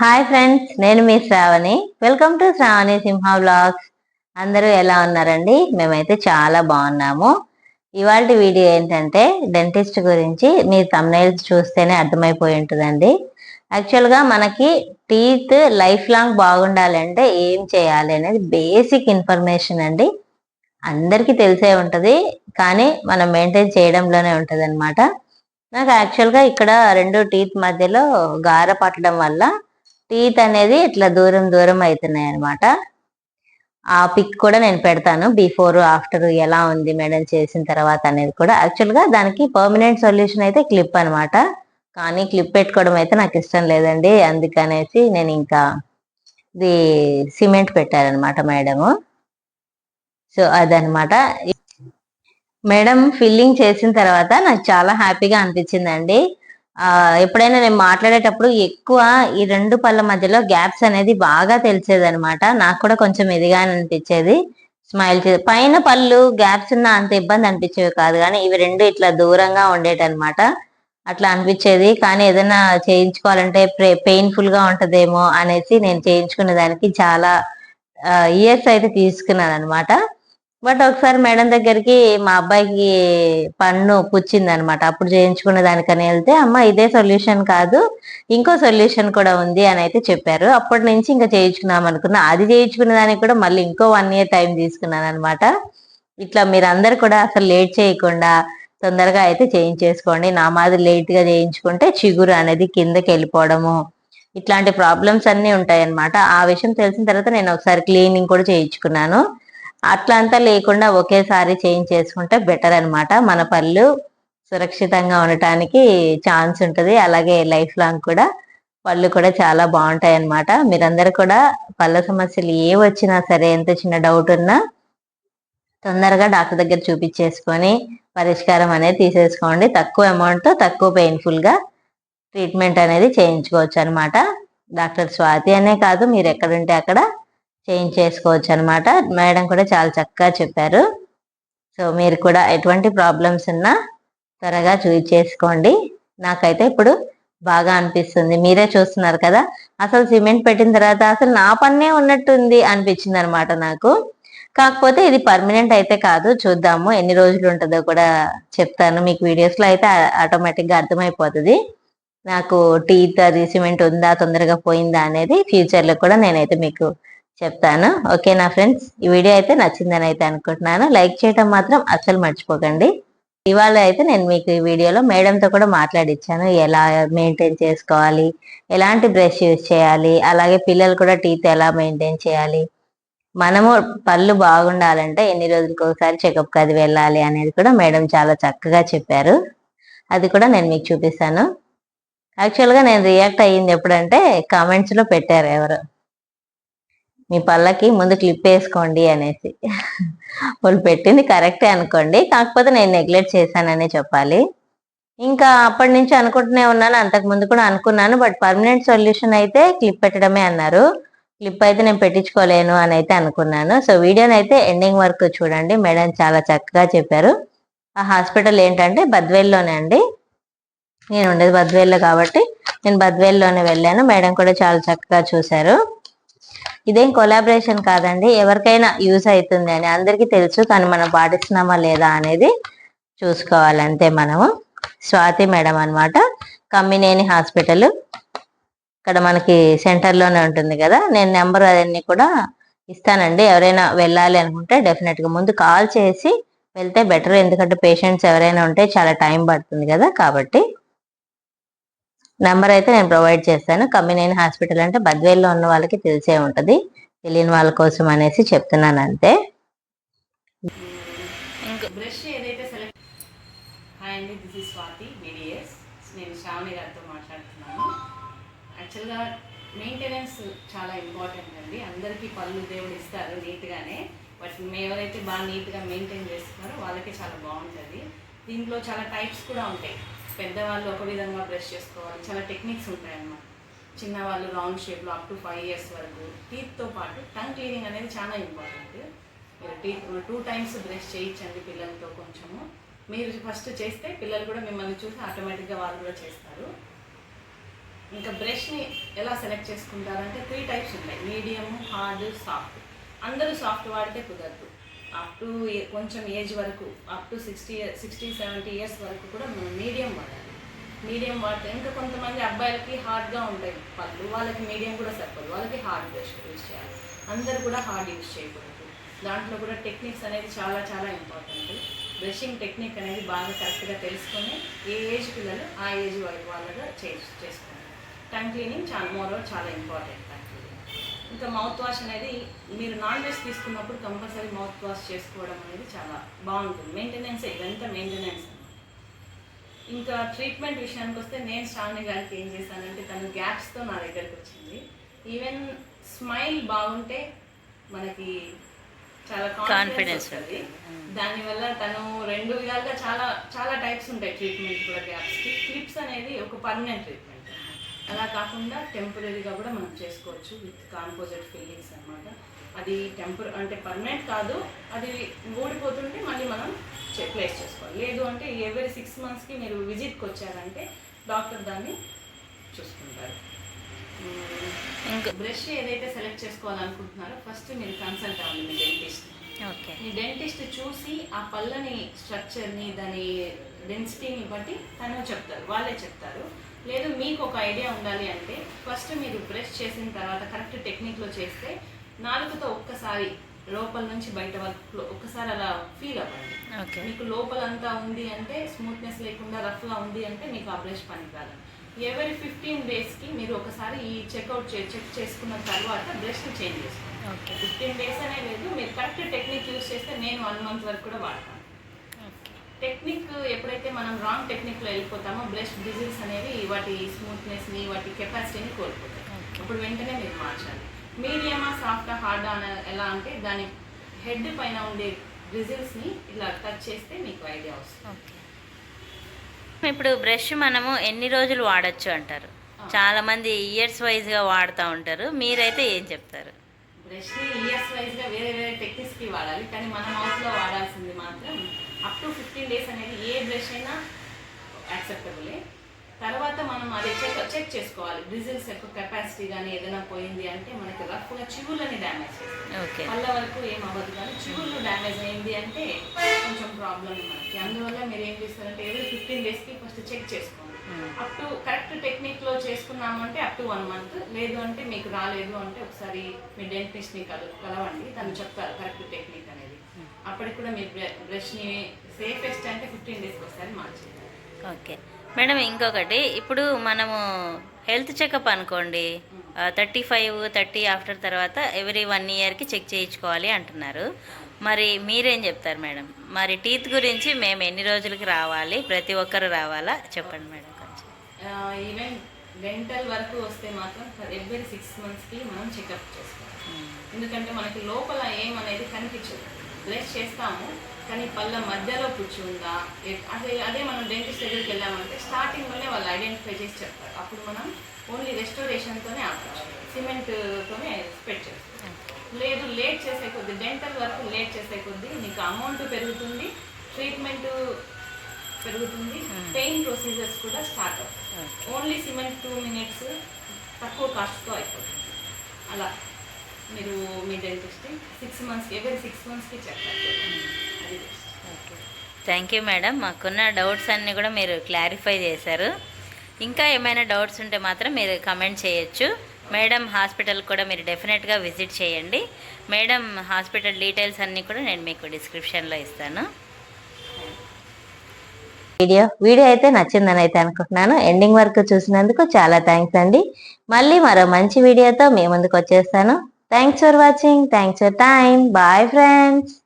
Hi friends నేను మీ Shravani. Welcome to Shravani Simha vlogs అందరూ ఎలా ఉన్నారండి? మేమైతే చాలా బాగున్నాము. ఇవాళ వీడియో ఏంటంటే డెంటిస్ట్ గురించి మీ తమ్నైల్స్ చూస్తేనే అర్థమైపోయి ఉంటుందండి. యాక్చువల్గా మనకి టీత్ లైఫ్ లాంగ్ బాగుండాలంటే ఏం చేయాలి అనేది బేసిక్ ఇన్ఫర్మేషన్ అండి. అందరికీ తెలిసే ఉంటుంది కానీ మనం మెయింటైన్ చేయడంలోనే ఉంటుంది అనమాట నాకు యాక్చువల్గా ఇక్కడ రెండు టీత్ మధ్యలో గార పట్టడం వల్ల టీత్ అనేది ఇట్లా దూరం దూరం అవుతున్నాయి అనమాట ఆ పిక్ కూడా నేను పెడతాను. బిఫోర్ ఆఫ్టర్ ఎలా ఉంది మేడం చేసిన తర్వాత అనేది కూడా. యాక్చువల్గా దానికి పర్మనెంట్ సొల్యూషన్ అయితే క్లిప్ అనమాట కానీ క్లిప్ పెట్టుకోవడం అయితే నాకు ఇష్టం లేదండి. అందుకనేసి నేను ఇంకా ఇది సిమెంట్ పెట్టారనమాట మేడము సో అదనమాట మేడం ఫిల్లింగ్ చేసిన తర్వాత నాకు చాలా హ్యాపీగా అనిపించిందండి. ఎప్పుడైనా నేను మాట్లాడేటప్పుడు ఎక్కువ ఈ రెండు పళ్ళ మధ్యలో గ్యాప్స్ అనేది బాగా తెలిసేది అనమాట నాకు కూడా కొంచెం ఇదిగా అనిపించేది. స్మైల్ చే పైన పళ్ళు గ్యాప్స్ ఉన్న అంత ఇబ్బంది అనిపించేవి కాదు. కానీ ఇవి రెండు ఇట్లా దూరంగా ఉండేటనమాట అట్లా అనిపించేది. కానీ ఏదైనా చేయించుకోవాలంటే పెయిన్ఫుల్గా ఉంటదేమో అనేసి నేను చేయించుకునే దానికి చాలా ఇయర్స్ అయితే తీసుకున్నాను అనమాట బట్ ఒకసారి మేడం దగ్గరికి మా అబ్బాయికి పన్ను పుచ్చింది అనమాట అప్పుడు చేయించుకున్న దానికని వెళ్తే అమ్మ ఇదే సొల్యూషన్ కాదు ఇంకో సొల్యూషన్ కూడా ఉంది అని అయితే చెప్పారు. అప్పటి నుంచి ఇంకా చేయించుకున్నాం అనుకున్నా. అది చేయించుకున్న దానికి కూడా మళ్ళీ ఇంకో వన్ ఇయర్ టైం తీసుకున్నాను అనమాట ఇట్లా మీరు అందరు కూడా అసలు లేట్ చేయకుండా తొందరగా అయితే చేయించేసుకోండి. నా మాది లేట్గా చేయించుకుంటే చిగురు అనేది కిందకి వెళ్ళిపోవడము. ఇట్లాంటి ప్రాబ్లమ్స్ అన్నీ ఉంటాయనమాట. ఆ విషయం తెలిసిన తర్వాత నేను ఒకసారి క్లీనింగ్ కూడా చేయించుకున్నాను. అట్లా అంతా లేకుండా ఒకేసారి చేంజ్ చేసుకుంటే బెటర్ అనమాట మన పళ్ళు సురక్షితంగా ఉండటానికి ఛాన్స్ ఉంటుంది. అలాగే లైఫ్ లాంగ్ కూడా పళ్ళు కూడా చాలా బాగుంటాయి అనమాట మీరందరూ కూడా పళ్ళ సమస్యలు ఏ వచ్చినా సరే ఎంత చిన్న డౌట్ ఉన్నా తొందరగా డాక్టర్ దగ్గర చూపించేసుకొని పరిష్కారం అనేది తీసేసుకోండి. తక్కువ అమౌంట్ తక్కువ పెయిన్ఫుల్గా ట్రీట్మెంట్ అనేది చేయించుకోవచ్చు అనమాట డాక్టర్ స్వాతి అనే కాదు మీరు ఎక్కడుంటే అక్కడ చేంజ్ చేసుకోవచ్చు అనమాట మేడం కూడా చాలా చక్కగా చెప్పారు. సో మీరు కూడా ఎటువంటి ప్రాబ్లమ్స్ ఉన్నా త్వరగా చూసి చేసుకోండి. నాకైతే ఇప్పుడు బాగా అనిపిస్తుంది. మీరే చూస్తున్నారు కదా. అసలు సిమెంట్ పెట్టిన తర్వాత అసలు నా పన్నే ఉన్నట్టుంది అనిపించింది అనమాట నాకు. కాకపోతే ఇది పర్మనెంట్ అయితే కాదు. చూద్దాము ఎన్ని రోజులు ఉంటుందో కూడా చెప్తాను. మీకు వీడియోస్లో అయితే ఆటోమేటిక్గా అర్థమైపోతుంది. నాకు టీత్ అది సిమెంట్ ఉందా తొందరగా పోయిందా అనేది ఫ్యూచర్లో కూడా నేనైతే మీకు చెప్తాను. ఓకేనా ఫ్రెండ్స్? ఈ వీడియో అయితే నచ్చిందని అయితే అనుకుంటున్నాను. లైక్ చేయటం మాత్రం అస్సలు మర్చిపోకండి. ఇవాళ అయితే నేను మీకు ఈ వీడియోలో మేడంతో కూడా మాట్లాడిచ్చాను. ఎలా మెయింటైన్ చేసుకోవాలి? ఎలాంటి బ్రష్ యూజ్ చేయాలి? అలాగే పిల్లలు కూడా టీత్ ఎలా మెయింటైన్ చేయాలి? మనము పళ్ళు బాగుండాలంటే ఎన్ని రోజులకు ఒకసారి చెకప్కి అది వెళ్ళాలి అనేది కూడా మేడం చాలా చక్కగా చెప్పారు. అది కూడా నేను మీకు చూపిస్తాను. యాక్చువల్గా నేను రియాక్ట్ అయ్యింది ఎప్పుడంటే కామెంట్స్లో పెట్టారు ఎవరు. మీ పళ్ళకి ముందు క్లిప్ వేసుకోండి అనేసి. వాళ్ళు పెట్టింది కరెక్టే అనుకోండి. కాకపోతే నేను నెగ్లెక్ట్ చేశాననే చెప్పాలి. ఇంకా అప్పటి నుంచి అనుకుంటూనే ఉన్నాను. అంతకు ముందు కూడా అనుకున్నాను. బట్ పర్మనెంట్ సొల్యూషన్ అయితే క్లిప్ పెట్టడమే అన్నారు. క్లిప్ అయితే నేను పెట్టించుకోలేను అని అయితే అనుకున్నాను. సో వీడియోని అయితే ఎండింగ్ వరకు చూడండి. మేడం చాలా చక్కగా చెప్పారు. ఆ హాస్పిటల్ ఏంటంటే బద్వేల్లోనే అండి. నేను ఉండేది బద్వేల్లో కాబట్టి నేను బద్వేల్లోనే వెళ్ళాను. మేడం కూడా చాలా చక్కగా చూశారు. ఇదేం కొలాబరేషన్ కాదండి. ఎవరికైనా యూజ్ అవుతుంది అని అందరికీ తెలుసు కానీ మనం పాటిస్తున్నామా లేదా అనేది చూసుకోవాలంతే మనము. స్వాతి మేడం అనమాట కమ్మినేని హాస్పిటల్. ఇక్కడ మనకి సెంటర్లోనే ఉంటుంది కదా. నేను నెంబర్ అవన్నీ కూడా ఇస్తానండి. ఎవరైనా వెళ్ళాలి అనుకుంటే డెఫినెట్గా ముందు కాల్ చేసి వెళ్తే బెటర్ ఎందుకంటే పేషెంట్స్ ఎవరైనా ఉంటే చాలా టైం పడుతుంది కదా కాబట్టి. నెంబర్ అయితే నేను ప్రొవైడ్ చేస్తాను కమ్మినేని హాస్పిటల్ అంటే బద్వేల్లో ఉన్న వాళ్ళకి తెలిసే ఉంటుంది. తెలియని వాళ్ళ కోసం అనేసి చెప్తున్నాను అంతే. బ్రష్ ఏదైతే సెలెక్ట్ హాయ్ అండి దిస్ ఇస్ స్వాతి బీడిఎస్ నేను శ్రావణి గారితో మాట్లాడుతున్నాను. యాక్చువల్గా మెయింటెనెన్స్ చాలా ఇంపార్టెంట్ అండి. అందరికీ పళ్ళు దేవుడు ఇస్తారు నీట్గానే. బట్ ఎవరైతే బాగా నీట్గా మెయింటైన్ చేస్తున్నారో వాళ్ళకి చాలా బాగుంటుంది. దీంట్లో చాలా టైప్స్ కూడా ఉంటాయి. పెద్దవాళ్ళు ఒక విధంగా బ్రష్ చేసుకోవాలి. చాలా టెక్నిక్స్ ఉంటాయన్నమాట. చిన్నవాళ్ళు రౌండ్ షేప్లో అప్ టు ఫైవ్ ఇయర్స్ వరకు టీత్తో పాటు టంగ్ క్లీనింగ్ అనేది చాలా ఇంపార్టెంట్. మీరు టీత్ టూ టైమ్స్ బ్రష్ చేయించండి పిల్లలతో కొంచెము. మీరు ఫస్ట్ చేస్తే పిల్లలు కూడా మిమ్మల్ని చూసి ఆటోమేటిక్గా వాళ్ళు కూడా చేస్తారు. ఇంకా బ్రష్ని ఎలా సెలెక్ట్ చేసుకుంటారంటే త్రీ టైప్స్ ఉన్నాయి మీడియం హార్డ్ సాఫ్ట్. అందరూ సాఫ్ట్ వాడితే కుదరదు. అప్ టు కొంచెం ఏజ్ వరకు up to sixty sixty seventy years వరకు కూడా మనం మీడియం వాడాలి. మీడియం వాడితే ఇంకా కొంతమంది అబ్బాయిలకి హార్డ్గా ఉంటాయి. పళ్ళు వాళ్ళకి మీడియం కూడా సరిపోదు. వాళ్ళకి హార్డ్ బ్రష్ యూజ్ చేయాలి. అందరు కూడా హార్డ్ యూజ్ చేయకూడదు. దాంట్లో కూడా టెక్నిక్స్ అనేది చాలా చాలా ఇంపార్టెంట్ బ్రషింగ్ టెక్నిక్ అనేది బాగా కరెక్ట్గా తెలుసుకొని ఏ ఏజ్ పిల్లలు ఆ ఏజ్ వాళ్ళగా చే చేసుకుంటారు. టంగ్ క్లీనింగ్ చాలా మోర్ చాలా ఇంపార్టెంట్ ఇంకా మౌత్ వాష్ అనేది మీరు నాన్ వెజ్ తీసుకున్నప్పుడు కంపల్సరీ మౌత్ వాష్ చేసుకోవడం అనేది చాలా బాగుంటుంది. మెయింటెనెన్స్ ఇదంతా మెయింటెనెన్స్ ఇంకా ట్రీట్మెంట్ విషయానికి వస్తే నేను శ్రావణి గారికి ఏం చేశానంటే తను గ్యాప్స్తో నా దగ్గరికి వచ్చింది. ఈవెన్ స్మైల్ బాగుంటే మనకి చాలా కాన్ఫిడెన్స్ వస్తుంది. దానివల్ల తను రెండు విధాలుగా చాలా చాలా టైప్స్ ఉంటాయి ట్రీట్మెంట్ కూడా గ్యాప్స్కి క్లిప్స్ అనేది ఒక పర్మనెంట్ ట్రీట్మెంట్ అలా కాకుండా టెంపరీగా కూడా మనం చేసుకోవచ్చు విత్ కాంపోజిట్ ఫీలింగ్స్ అన్నమాట. అది టెంపర్ అంటే పర్మనెంట్ కాదు అది ఊడిపోతుంటే మళ్ళీ మనం ప్లేస్ చేసుకోవాలి. లేదు అంటే ఎవరి సిక్స్ మంత్స్కి మీరు విజిట్కి వచ్చారంటే డాక్టర్ దాన్ని చూసుకుంటారు. ఇంకా బ్రష్ ఏదైతే సెలెక్ట్ చేసుకోవాలనుకుంటున్నారో ఫస్ట్ మీరు కన్సల్ట్ అవ్వండి మీ డెంటిస్ట్ ఓకే. మీ డెంటిస్ట్ చూసి ఆ పళ్ళని స్ట్రక్చర్ని దాని డెన్సిటీని బట్టి తను చెప్తారు వాళ్ళే చెప్తారు. లేదు మీకు ఒక ఐడియా ఉండాలి అంటే ఫస్ట్ మీరు బ్రష్ చేసిన తర్వాత కరెక్ట్ టెక్నిక్లో చేస్తే నాలుగుతో ఒక్కసారి లోపల నుంచి బయట వరకు ఒక్కసారి అలా ఫీల్ అవ్వండి. ఓకే. మీకు లోపలంతా ఉంది అంటే స్మూత్నెస్ లేకుండా రఫ్గా ఉంది అంటే మీకు ఆ బ్రష్ పనికిరాదు ఎవరి ఫిఫ్టీన్ డేస్కి మీరు ఒకసారి ఈ చెక్అవుట్ చే చెక్ చేసుకున్న తర్వాత బ్రష్ని చేంజ్ చేసుకోండి. ఓకే. ఫిఫ్టీన్ డేస్ అనే లేదు మీరు కరెక్ట్ టెక్నిక్ యూస్ చేస్తే నేను వన్ మంత్ వరకు కూడా వాడతాను. టెక్నిక్ ఎప్పుడైతే మనం రాంగ్ టెక్నిక్లో వెళ్ళిపోతామో బ్రష్ డిజిల్స్ అనేవి వాటి స్మూత్నెస్ని వాటి కెపాసిటీని కోల్పోతాయి. అప్పుడు వెంటనే మీరు మార్చాలి. మీడియమా సాఫ్ట్ హార్డ్ అని ఎలా అంటే దాని హెడ్ పైన ఉండే రిజిల్స్ని ఇలా టచ్ చేస్తే మీకు ఐడియా వస్తుంది. ఇప్పుడు బ్రష్ మనము ఎన్ని రోజులు వాడచ్చు అంటారు? చాలా మంది ఇయర్స్ వైజ్గా వాడుతూ ఉంటారు. మీరైతే ఏం చెప్తారు? బ్రష్ని ఇయర్స్ వైజ్గా వేరే వేరే టెక్నిక్స్కి వాడాలి. కానీ మన మౌత్లో వాడాల్సింది మాత్రం అప్ టు ఫిఫ్టీన్ డేస్ అనేది ఏ బ్రష్ అయినా యాక్సెప్టబులే తర్వాత మనం అది చెక్ చెక్ చేసుకోవాలి. బ్రిజిల్స్ యొక్క కెపాసిటీ కానీ ఏదైనా పోయింది అంటే మనకి రఫ్గా చివులని డ్యామేజ్ చేస్తుంది. పళ్ళ వరకు ఏం అవ్వదు కానీ చివుళ్ళు డ్యామేజ్ అయింది అంటే కొంచెం ప్రాబ్లం మనకి. అందువల్ల మీరు ఏం చేస్తారంటే ఎవరి ఫిఫ్టీన్ డేస్కి ఫస్ట్ చెక్ చేసుకోండి. అప్ టు కరెక్ట్ టెక్నిక్లో చేసుకున్నాము అంటే అప్ టు వన్ మంత్ లేదు అంటే మీకు రాలేదు అంటే ఒకసారి మీ డెంటిస్ట్ని కలు కలవండి. తను చెప్తారు కరెక్ట్ టెక్నిక్ అనేది. అప్పటికి కూడా మీ బ్రష్ని సేఫెస్ట్ అంటే ఫిఫ్టీన్ డేస్కి ఒకసారి మార్చేయాలి ఓకే. మేడం ఇంకొకటి ఇప్పుడు మనము హెల్త్ చెకప్ అనుకోండి థర్టీ ఫైవ్ థర్టీ ఆఫ్టర్ తర్వాత ఎవ్రీ వన్ ఇయర్కి చెక్ చేయించుకోవాలి అంటున్నారు. మరి మీరేం చెప్తారు మేడం? మరి టీత్ గురించి మేము ఎన్ని రోజులకి రావాలి? ప్రతి ఒక్కరు రావాలా? చెప్పండి మేడం కొంచెం. ఈవెన్ డెంటల్ వరకు వస్తే మాత్రం ఎవ్రీ సిక్స్ మంత్స్కి మనం చెకప్ చేసుకోవాలి. ఎందుకంటే మనకి లోపల ఏమనేది కనిపించదు. బ్రష్ చేస్తాము కానీ పళ్ళ మధ్యలో పుచ్చు ఉందా అదే అదే మనం డెంటిస్ట్ దగ్గరికి వెళ్ళామంటే స్టార్టింగ్లోనే వాళ్ళు ఐడెంటిఫై చేసి చెప్తారు. అప్పుడు మనం ఓన్లీ రెస్టోరేషన్తోనే ఆపచ్చు. సిమెంట్తోనే స్పెట్ చేస్తాం. లేదు లేట్ చేసే కొద్దీ డెంటల్ వరకు లేట్ చేసే కొద్దీ నీకు అమౌంట్ పెరుగుతుంది ట్రీట్మెంట్ పెరుగుతుంది పెయిన్ ప్రొసీజర్స్ కూడా స్టార్ట్ అవుతాయి. ఓన్లీ సిమెంట్ టూ మినిట్స్ తక్కువ కాస్ట్తో అయిపోతుంది. అలా. మీరు మీ డెంటిస్ట్ సిక్స్ మంత్స్కి ఎవరి సిక్స్ మంత్స్కి చెప్తారు అది. థ్యాంక్ యూ మేడం మాకున్న డౌట్స్ అన్నీ కూడా మీరు క్లారిఫై చేశారు. ఇంకా ఏమైనా డౌట్స్ ఉంటే మాత్రం మీరు కమెంట్ చేయొచ్చు. మేడం హాస్పిటల్ కూడా మీరు డెఫినెట్గా విజిట్ చేయండి. మేడం హాస్పిటల్ డీటెయిల్స్ అన్నీ కూడా నేను మీకు డిస్క్రిప్షన్లో ఇస్తాను. వీడియో వీడియో అయితే నచ్చిందని అయితే అనుకుంటున్నాను. ఎండింగ్ వరకు చూసినందుకు చాలా థ్యాంక్స్ అండి. మళ్ళీ మరో మంచి వీడియోతో మీ ముందుకు వచ్చేస్తాను. Thanks for watching. Thanks for time. Bye friends.